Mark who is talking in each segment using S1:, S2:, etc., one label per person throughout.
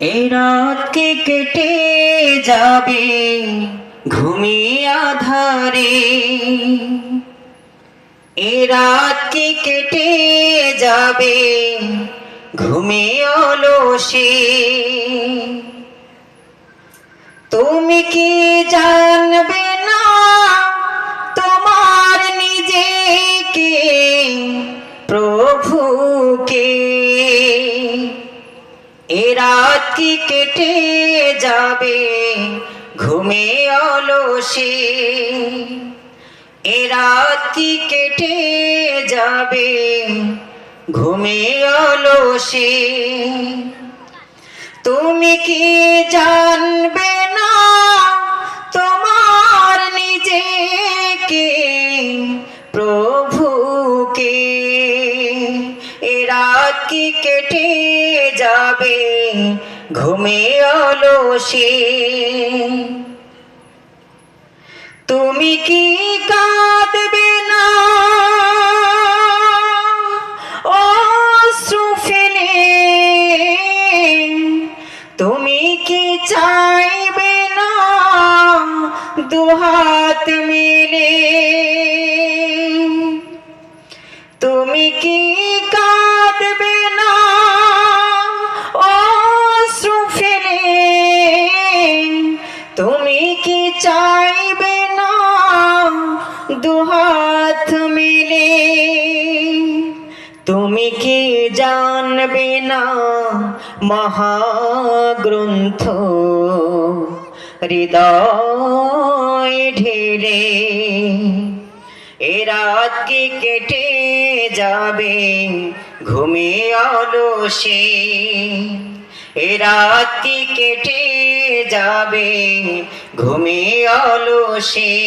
S1: এই রাত কি কেটে যাবে ঘুমিয়ে আধারে। এ রাত কি কেটে যাবে ঘুমিয়ে অলসে। তুমি কি জানবে না তোমার নিজেকে, প্রভুকে? এ রাত কি কেটে যাবে? ঘুমে অলসে। এ রাত কি কেটে যাবে? ঘুমে অলসে। তুমি কি জানবে না? কি কেটে যাবে, ঘুমে অলসে। তুমি কি কাঁদবে না? অশ্রু ফেলে। তুমি কি চাইবে না? দুহাত জানবে না মহাগ্রন্থ। হৃদয় ঢেলে এ রাত কি কেটে যাবে? ঘুমে অলসে। এ রাত কি কেটে যাবে? ঘুমে অলসে।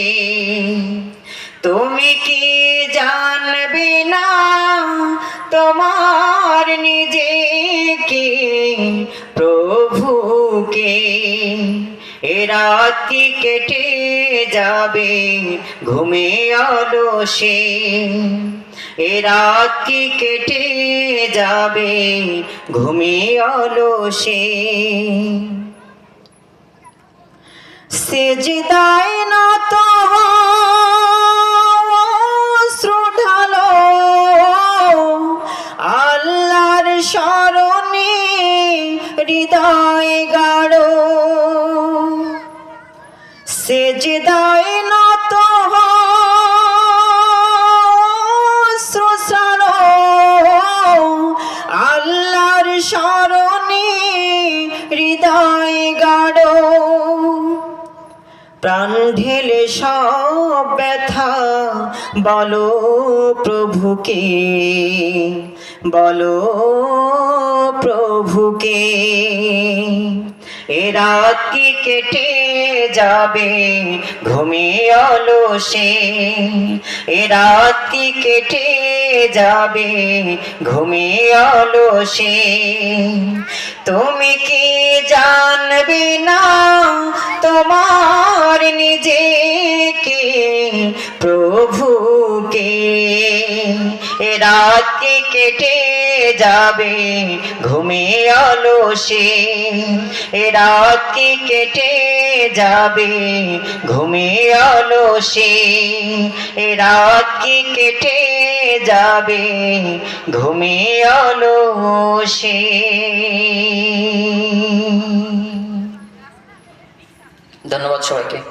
S1: তুমি কি জানবে না তোমার নিজেকে, প্রভুকে। রাত কেটে যাবে, ঘুমে অলসে। এ রাত কেটে যাবে, ঘুমে অলসে। সেজদায় না তো প্রাণ ঢেলে সব ব্যথা। বলো প্রভুকে বলো প্রভুকে, এ রাত কি কেটে যাবে ঘুমিয়ে অলসে? এ রাত কি কেটে যাবে ঘুমিয়ে অলসে? তুমি কি জানবে না তোমার নিজেকে, প্রভুকে। এ রাত কেটে যাবে ঘুমিয়ে অলসে। এ রাত কি কেটে যাবে ঘুমিয়ে অলসে। এ রাত কি কেটে যাবে ঘুমিয়ে অলসে। ধন্যবাদ সবাইকে।